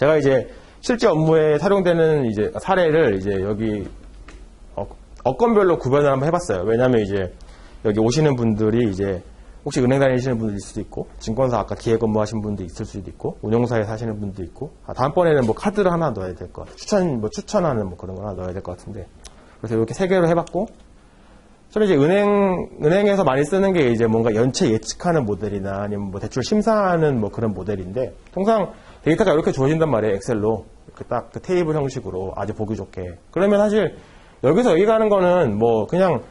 제가 이제 실제 업무에 사용되는 이제 사례를 이제 여기 어, 업건별로 구별을 한번 해봤어요. 왜냐하면 이제 여기 오시는 분들이 이제 혹시 은행 다니시는 분들 있을 수도 있고, 증권사 아까 기획 업무 하신 분도 있을 수도 있고, 운용사에 사시는 분도 있고, 아, 다음번에는 뭐 카드를 하나 넣어야 될 것 같아요. 추천, 뭐 추천하는 뭐 그런 거 하나 넣어야 될 것 같은데. 그래서 이렇게 세 개로 해봤고, 저는 이제 은행, 은행에서 많이 쓰는 게 이제 뭔가 연체 예측하는 모델이나 아니면 뭐 대출 심사하는 뭐 그런 모델인데, 통상 데이터가 이렇게 주어진단 말이에요, 엑셀로. 이렇게 딱 그 테이블 형식으로 아주 보기 좋게. 그러면 사실 여기서 여기 가는 거는 뭐 그냥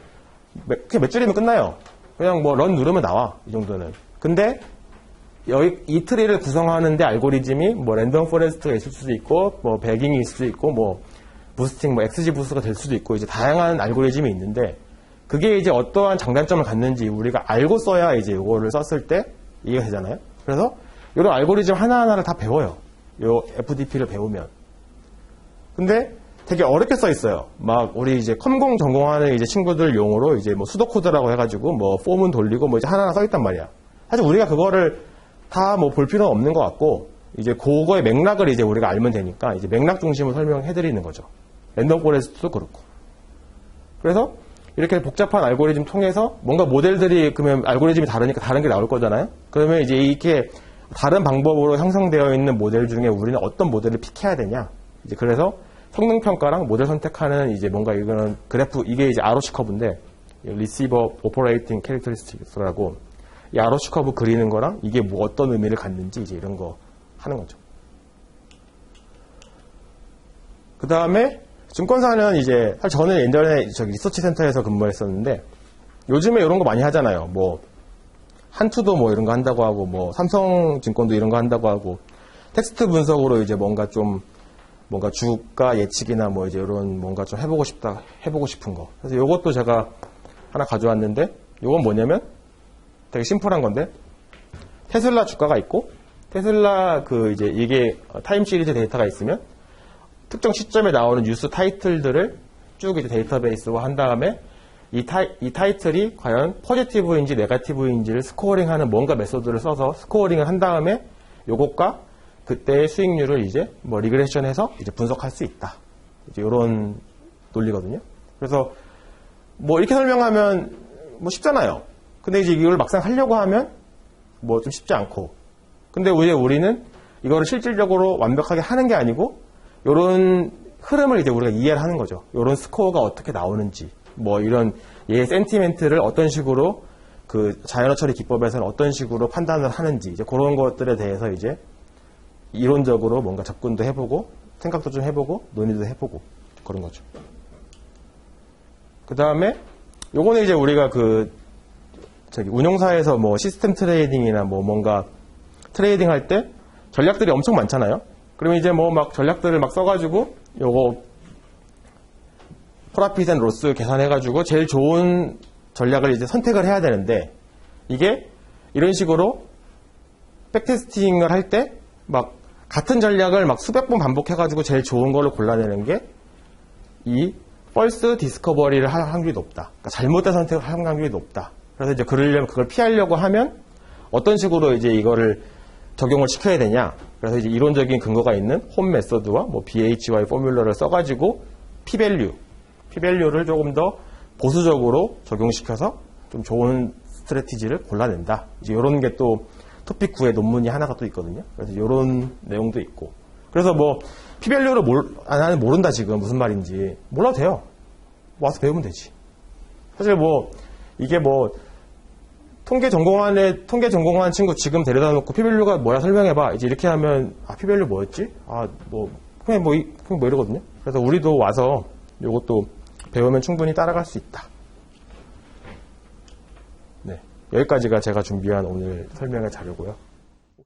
몇, 그냥 몇 줄이면 끝나요. 그냥 뭐 런 누르면 나와, 이 정도는. 근데 여기 이 트리를 구성하는데 알고리즘이 뭐 랜덤 포레스트가 있을 수도 있고, 뭐 배깅이 있을 수도 있고, 뭐 부스팅, 뭐 XG 부스가 될 수도 있고, 이제 다양한 알고리즘이 있는데, 그게 이제 어떠한 장단점을 갖는지 우리가 알고 써야 이제 이거를 썼을 때 이해가 되잖아요. 그래서 이런 알고리즘 하나하나를 다 배워요. 요 FDP를 배우면. 근데 되게 어렵게 써 있어요. 막 우리 이제 컴공 전공하는 이제 친구들 용어로 이제 뭐 수도 코드라고 해가지고 뭐 폼은 돌리고 뭐 이제 하나하나 써 있단 말이야. 사실 우리가 그거를 다 뭐 볼 필요는 없는 것 같고 이제 그거의 맥락을 이제 우리가 알면 되니까 이제 맥락 중심으로 설명해 드리는 거죠. 랜덤 포레스트도 그렇고. 그래서 이렇게 복잡한 알고리즘 통해서 뭔가 모델들이 그러면 알고리즘이 다르니까 다른 게 나올 거잖아요. 그러면 이제 이렇게 다른 방법으로 형성되어 있는 모델 중에 우리는 어떤 모델을 픽해야 되냐. 이제 그래서 성능 평가랑 모델 선택하는 이제 뭔가 이거는 그래프 이게 이제 아로치 커브인데 리시버 오퍼레이팅 캐릭터리스틱스라고 이 아로치 커브 그리는 거랑 이게 뭐 어떤 의미를 갖는지 이제 이런 거 하는 거죠. 그 다음에 증권사는 이제 저는 예전에 저기 리서치 센터에서 근무했었는데 요즘에 이런 거 많이 하잖아요. 뭐 한투도 뭐 이런 거 한다고 하고 뭐 삼성증권도 이런 거 한다고 하고 텍스트 분석으로 이제 뭔가 좀 뭔가 주가 예측이나 뭐 이제 이런 뭔가 좀 해보고 싶다 해보고 싶은 거. 그래서 이것도 제가 하나 가져왔는데 이건 뭐냐면 되게 심플한 건데 테슬라 주가가 있고 테슬라 그 이제 이게 타임 시리즈 데이터가 있으면 특정 시점에 나오는 뉴스 타이틀들을 쭉 이제 데이터베이스화 한 다음에 이, 타이, 이 타이틀이 과연 포지티브인지 네가티브인지를 스코어링하는 뭔가 메소드를 써서 스코어링을 한 다음에 요것과 그때의 수익률을 이제 뭐 리그레션해서 이제 분석할 수 있다. 이제 이런 논리거든요. 그래서 뭐 이렇게 설명하면 뭐 쉽잖아요. 근데 이제 이걸 막상 하려고 하면 뭐 좀 쉽지 않고. 근데 이제 우리는 이거를 실질적으로 완벽하게 하는 게 아니고 이런 흐름을 이제 우리가 이해를 하는 거죠. 이런 스코어가 어떻게 나오는지, 뭐 이런 얘의 센티멘트를 어떤 식으로 그 자연어 처리 기법에서는 어떤 식으로 판단을 하는지 이제 그런 것들에 대해서 이제 이론적으로 뭔가 접근도 해보고 생각도 좀 해보고 논의도 해보고 그런 거죠. 그 다음에 요거는 이제 우리가 그 저기 운용사에서 뭐 시스템 트레이딩이나 뭐 뭔가 트레이딩 할 때 전략들이 엄청 많잖아요. 그러면 이제 뭐 막 전략들을 막 써가지고 요거 프라핏 앤 로스 계산해가지고 제일 좋은 전략을 이제 선택을 해야 되는데 이게 이런 식으로 백테스팅을 할 때 막 같은 전략을 막 수백 번 반복해가지고 제일 좋은 걸로 골라내는 게 이 펄스 디스커버리를 할 확률이 높다. 그러니까 잘못된 선택을 할 확률이 높다. 그래서 이제 그러려면 그걸 피하려고 하면 어떤 식으로 이제 이거를 적용을 시켜야 되냐. 그래서 이제 이론적인 근거가 있는 홈 메서드와 뭐 BHY 포뮬러를 써가지고 P-밸류, P-밸류를 조금 더 보수적으로 적용시켜서 좀 좋은 스트레티지를 골라낸다. 이제 이런 게 또 토픽 9의 논문이 하나가 또 있거든요. 그래서 이런 내용도 있고. 그래서 뭐 P-밸류를 몰, 아, 나는 모른다 지금 무슨 말인지 몰라도 돼요. 와서 배우면 되지. 사실 뭐 이게 뭐 통계 전공하는 통계 전공하는 친구 지금 데려다 놓고 P-밸류가 뭐야 설명해봐. 이제 이렇게 하면 아 P-밸류 뭐였지? 아뭐 그냥 뭐, 이- 그냥 뭐 이러거든요. 그래서 우리도 와서 이것도 배우면 충분히 따라갈 수 있다. 네 여기까지가 제가 준비한 오늘 설명의 자료고요.